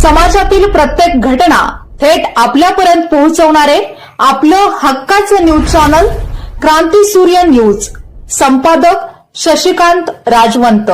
समाजातील प्रत्येक घटना थेट आपल्यापर्यंत पोहोचवणारे आपलं हक्काचं न्यूज चॅनल क्रांती सूर्य न्यूज. संपादक शशिकांत राजवंत.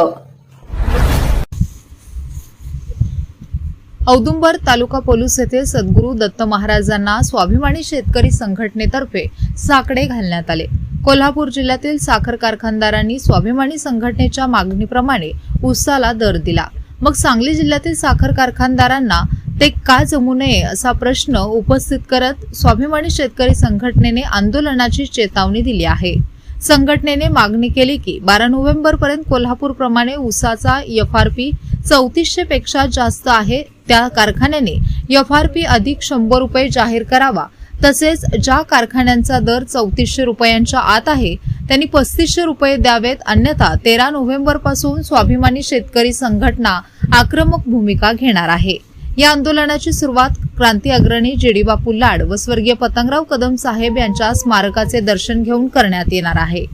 औदुंबर तालुका पोलीस येथे सद्गुरू दत्त महाराजांना स्वाभिमानी शेतकरी संघटनेतर्फे साकडे घालण्यात आले. कोल्हापूर जिल्ह्यातील साखर कारखानदारांनी स्वाभिमानी संघटनेच्या मागणीप्रमाणे उसाला दर दिला. मग सांगली जिल्ह्यातील साखर कारखानदारांना ते का जमू नये असा प्रश्न उपस्थित करत स्वाभिमानी शेतकरी संघटनेने आंदोलनाची चेतावणी दिली आहे. संघटनेने मागणी केली की बारा नोव्हेंबर पर्यंत कोल्हापूरप्रमाणे उसाचा एफआरपी चौतीसशे पेक्षा जास्त आहे. त्या कारखान्याने एफआरपी अधिक शंभर रुपये जाहीर करावा तसेच ज्या कारखान्यांचा दर चौतीसशे रुपयांच्या आत आहे त्यांनी पस्तीसशे रुपये द्यावेत अन्यथा तेरा नोव्हेंबरपासून स्वाभिमानी शेतकरी संघटना आक्रमक भूमिका घेणार आहे. या आंदोलनाची सुरुवात क्रांती अग्रणी जेडीबापू लाड व स्वर्गीय पतंगराव कदम साहेब यांच्या स्मारकाचे दर्शन घेऊन करण्यात येणार आहे.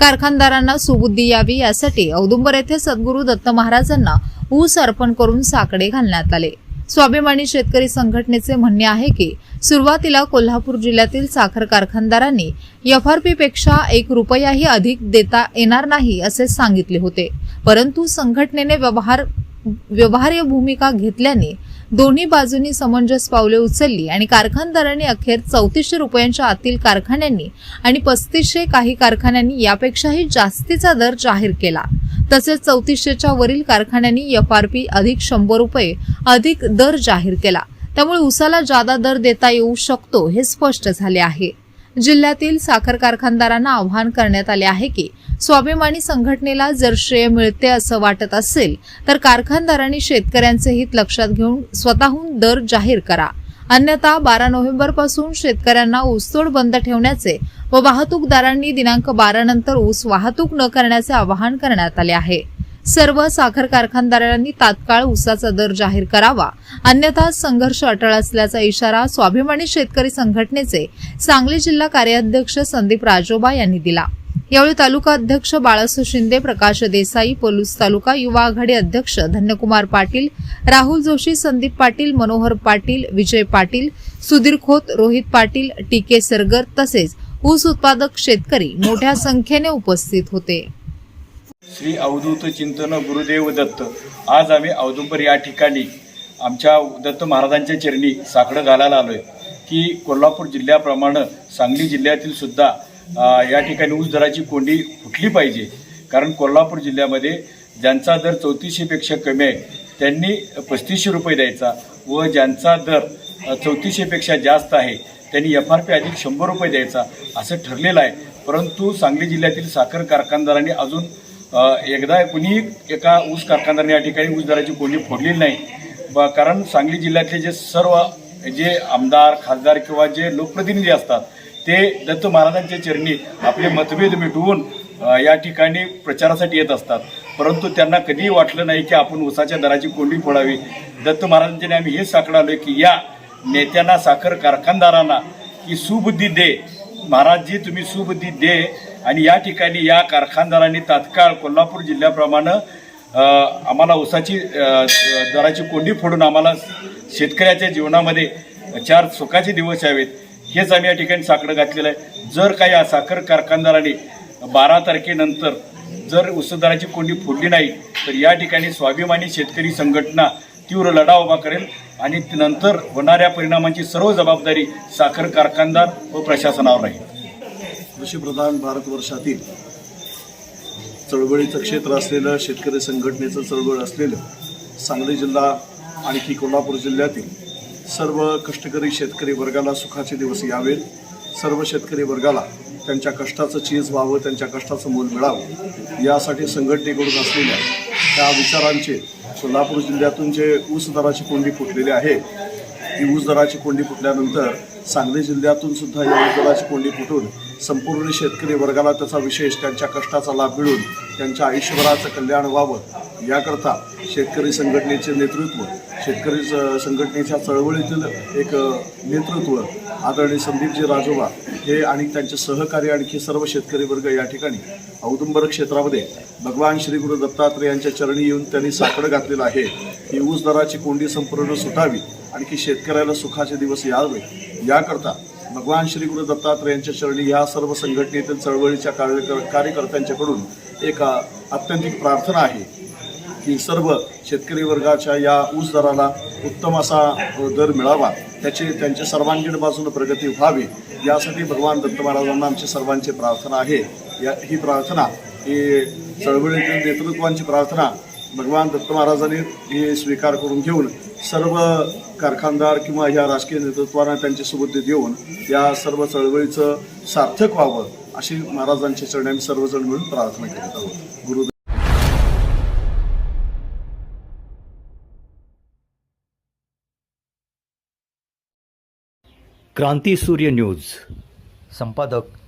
कारखानदारांना सुबुद्धी यावी यासाठी औदुंबर येथे सद्गुरू दत्त महाराजांना ऊस अर्पण करून साकडे घालण्यात आले. स्वाभिमानी शेतकरी संघटनेचे म्हणणे आहे की सुरुवातीला कोल्हापूर जिल्ह्यातील साखर कारखानदारांनी एफआरपी पेक्षा एक रुपयाही अधिक देता येणार नाही असे सांगितले होते. परंतु संघटनेने व्यवहार व्यवहार्य भूमिका घेतल्याने दोन्ही बाजूंनी समंजस पावले उचलली आणि कारखानदारांनी अखेर चौतीसशे रुपयांच्या आतील कारखान्यांनी आणि पस्तीसशे काही कारखान्यांनी यापेक्षाही जास्तीचा दर जाहीर केला. तसेच चौतीसशेच्या वरील कारखान्यांनी एफआरपी अधिक शंभर रुपये अधिक दर जाहीर केला. त्यामुळे उसाला जादा दर देता येऊ शकतो हे स्पष्ट झाले आहे. जिल्ह्यातील साखर कारखानदारांना आवाहन करण्यात आले आहे की स्वाभिमानी संघटनेला जर श्रेय मिळते असं वाटत असेल तर कारखानदारांनी शेतकऱ्यांचे हित लक्षात घेऊन स्वतःहून दर जाहीर करा. अन्यथा बारा नोव्हेंबरपासून शेतकऱ्यांना ऊसतोड बंद ठेवण्याचे व वाहतूकदारांनी दिनांक बारा नंतर ऊस वाहतूक न करण्याचे आवाहन करण्यात आले आहे. सर्व साखर कारखानदारांनी तात्काळ ऊसाचा दर जाहीर करावा. अन्यथा संघर्ष अटळ असल्याचा इशारा स्वाभिमानी शेतकरी संघटनेचे सांगली जिल्हा कार्याध्यक्ष संदीप राजोबा यांनी दिला. यावेळी तालुका अध्यक्ष बाळासू शिंदे प्रकाश देसाई पोलीस तालुका युवा आघाडी अध्यक्ष धन्यकुमार पाटील राहुल जोशी संदीप पाटील मनोहर पाटील विजय पाटील सुधीर खोत रोहित पाटील टी के सरगर तसेच ऊस उत्पादक शेतकरी मोठ्या संख्येने उपस्थित होते. श्री अवधूत चिंतन गुरुदेव दत्त. आज आम्ही औदुंबर या ठिकाणी आमच्या दत्त महाराजांच्या चरणी साकडं घालायला आलो आहे की कोल्हापूर जिल्ह्याप्रमाणे सांगली जिल्ह्यातील सुद्धा या ठिकाणी ऊस दराची कोंडी फुटली पाहिजे. कारण कोल्हापूर जिल्ह्यामध्ये ज्यांचा दर चौतीसशेपेक्षा कमी आहे त्यांनी पस्तीसशे रुपये द्यायचा व ज्यांचा दर चौतीसशेपेक्षा जास्त आहे त्यांनी एफ आर पी अधिक शंभर रुपये द्यायचा असं ठरलेलं आहे. परंतु सांगली जिल्ह्यातील साखर कारखानदारांनी अजून एकदा कुणी एका ऊस कारखानदाराने या ठिकाणी ऊस दराची कोंडी फोडलेली नाही. ब कारण सांगली जिल्ह्यातले जे सर्व जे आमदार खासदार किंवा जे लोकप्रतिनिधी असतात ते दत्त महाराजांच्या चरणी आपले मतभेद मिटवून या ठिकाणी प्रचारासाठी येत असतात. परंतु त्यांना कधीही वाटलं नाही की आपण ऊसाच्या दराची कोंडी फोडावी. दत्त महाराजांच्या आम्ही हेच साकडं आलो की या नेत्यांना साखर कारखानदारांना की सुबुद्धी दे. महाराजजी तुम्ही सुबुद्धी दे. आणि या ठिकाणी या कारखानदारांनी तात्काळ कोल्हापूर जिल्ह्याप्रमाणे आम्हाला ऊसाची दराची कोंडी फोडून आम्हाला शेतकऱ्याच्या जीवनामध्ये चार सुखाचे दिवस यावेत. हेच आम्ही या ठिकाणी साकडं घातलेलं आहे. जर काही या साखर कारखानदारांनी बारा तारखेनंतर जर ऊसदराची कोंडी फोडली नाही तर या ठिकाणी स्वाभिमानी शेतकरी संघटना तीव्र लढा उभा करेल आणि नंतर होणाऱ्या परिणामांची सर्व जबाबदारी साखर कारखानदार व प्रशासनावर राहील. कृषीप्रधान भारतवर्षातील चळवळीचं क्षेत्र असलेलं शेतकरी संघटनेचं चळवळ असलेलं सांगली जिल्हा आणखी कोल्हापूर जिल्ह्यातील सर्व कष्टकरी शेतकरी वर्गाला सुखाचे दिवस यावेत. सर्व शेतकरी वर्गाला त्यांच्या कष्टाचं चीज व्हावं त्यांच्या कष्टाचं मोल मिळावं यासाठी संघटनेकडून असलेल्या त्या विचारांचे कोल्हापूर जिल्ह्यातून जे ऊस दराची कोंडी फुटलेली आहे ही ऊस दराची कोंडी फुटल्यानंतर सांगली जिल्ह्यातून सुद्धा या उद्योगाची कोंडी फुटून संपूर्ण शेतकरी वर्गाला त्याचा विशेष त्यांच्या कष्टाचा लाभ मिळून त्यांच्या आयुष्यभराचं कल्याण व्हावं याकरता शेतकरी संघटनेचे नेतृत्व शेतकरी स- संघटनेच्या चळवळीतील एक नेतृत्व आदरणीय संदीपजी राजोबा हे आणि त्यांचे सहकारी आणखी सर्व शेतकरी वर्ग या ठिकाणी औदुंबर क्षेत्रामध्ये भगवान श्री गुरु दत्तात्रय यांच्या चरणी येऊन त्यांनी साकडं घातलेलं आहे. ही ऊस दराची कोंडी संपूर्ण सुटावी आणखी शेतकऱ्याला सुखाचे दिवस यावे. याकरता भगवान श्री गुरु दत्तात्रय यांच्या चरणी या सर्व संघटनेतील चळवळीच्या कार्य कार्यकर्त्यांच्याकडून एक अत्यंतिक आत्यंतिक प्रार्थना आहे की सर्व शेतकरी वर्गाच्या या ऊस दराला उत्तम असा दर मिळावा. त्याची त्यांच्या सर्वांगीण बाजूने प्रगती व्हावी. यासाठी भगवान दत्त महाराजांना आमची सर्वांची प्रार्थना आहे. या ही प्रार्थना ही चळवळीतील नेतृत्वांची प्रार्थना भगवान दत्त महाराजांनी हे स्वीकार करून घेऊन सर्व कारखानदार किंवा या राजकीय नेतृत्वांना त्यांची सुबुद्धी देऊन या सर्व चळवळीचं सार्थक व्हावं अशी महाराजांची चरणी आम्ही सर्वजण मिळून प्रार्थना करत आहोत. गुरु क्रांती सूर्य न्यूज संपादक